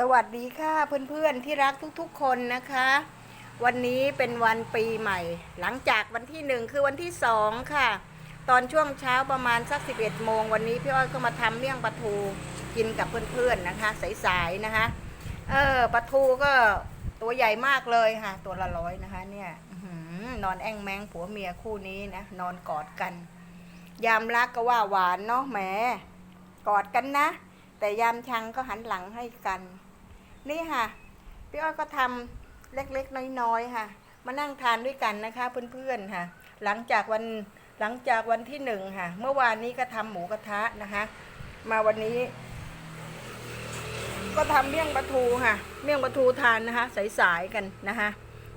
สวัสดีค่ะเพื่อนๆที่รักทุกๆคนนะคะ วันนี้เป็นวันปีใหม่ หลังจากวันที่หนึ่งคือวันที่สองค่ะ ตอนช่วงเช้าประมาณสัก 11โมงวันนี้พี่อ้อยก็มาทำเมี่ยงปลาทูกินกับเพื่อนๆนะคะ สายๆนะคะ เออปลาทูก็ตัวใหญ่มากเลยค่ะ ตัวละร้อยนะคะ เนี่ยอนอนแอ่งแมงผัวเมียคู่นี้นะนอนกอดกัน ยามรักก็ว่าหวานเนาะแหมกอดกันนะ แต่ยามชังก็หันหลังให้กัน นี่ค่ะพี่อ้อยก็ทำเล็กๆ น้อยๆค่ะ มานั่งทานด้วยกันนะคะ เพื่อนๆค่ะ หลังจากวันหลังจากวันที่หนึ่งค่ะ เมื่อวานนี้ก็ทำหมูกระทะนะคะ มาวันนี้ ก็ทำเมี่ยงปลาทูค่ะ เมี่ยงปลาทูทานนะคะ สายๆกันนะคะ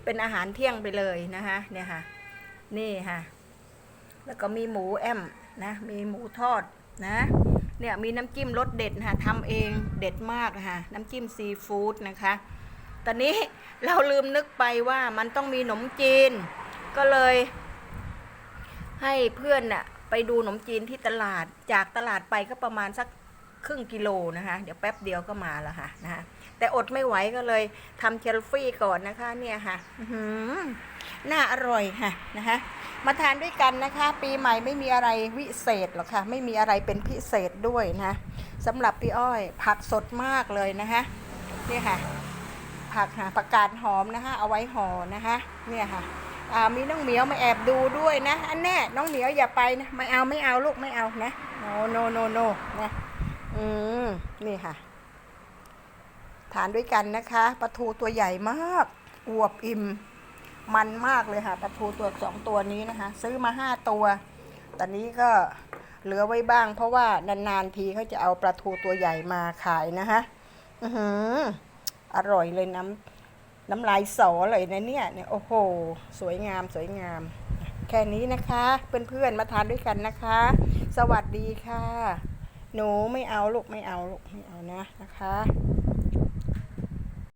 เป็นอาหารเที่ยงไปเลยนะคะ เนี่ยค่ะ นี่ค่ะ แล้วก็มีหมูแอมนะ มีหมูทอดนะ เนี่ยมีน้ำจิ้มรสเด็ดค่ะทำเองเด็ดมากค่ะ น้ำจิ้มซีฟู้ดนะคะ ตอนนี้เราลืมนึกไปว่ามันต้องมีขนมจีน ก็เลย ให้เพื่อนน่ะไปดูขนมจีนที่ตลาดจากตลาดไปก็ประมาณสัก ครึ่งกิโลนะคะ เดี๋ยวแป๊บเดียวก็มาแล้วค่ะนะคะแต่อดไม่ไหวก็เลยทำเชลฟี่ก่อนนะคะ เนี่ยค่ะหือน่าอร่อยค่ะนะคะมาทานด้วยกันนะคะ ปีใหม่ไม่มีอะไรวิเศษหรอกค่ะ ไม่มีอะไรเป็นพิเศษด้วยนะสำหรับพี่อ้อย ผักสดมากเลยนะคะนี่ค่ะ ผักค่ะผักกาดหอมนะคะ เอาไว้ห่อนะคะ เนี่ยค่ะอ่ามีน้องเหมียวมาแอบดูด้วยนะ อันแน่น้องเหมียวอย่าไปนะไม่เอาไม่เอาลูกไม่เอานะโนโนโนโนนะ อืม นี่ค่ะ ทานด้วยกันนะคะปลาทูตัวใหญ่มากอวบอิ่ม มันมากเลยค่ะปลาทูตัวสองตัวนี้นะคะ ซื้อมาห้าตัว ตอนนี้ก็เหลือไว้บ้าง เพราะว่านานๆทีเขาจะเอาปลาทูตัวใหญ่มาขายนะคะอือหือ อร่อยเลยน้ำน้ำลายสอเลยนะเนี่ยเนี่ยโอ้โห สวยงามสวยงาม แค่นี้นะคะ เพื่อนๆมาทานด้วยกันนะคะ สวัสดีค่ะ หนูไม่เอาลูกไม่เอาลูกไม่เอานะนะคะ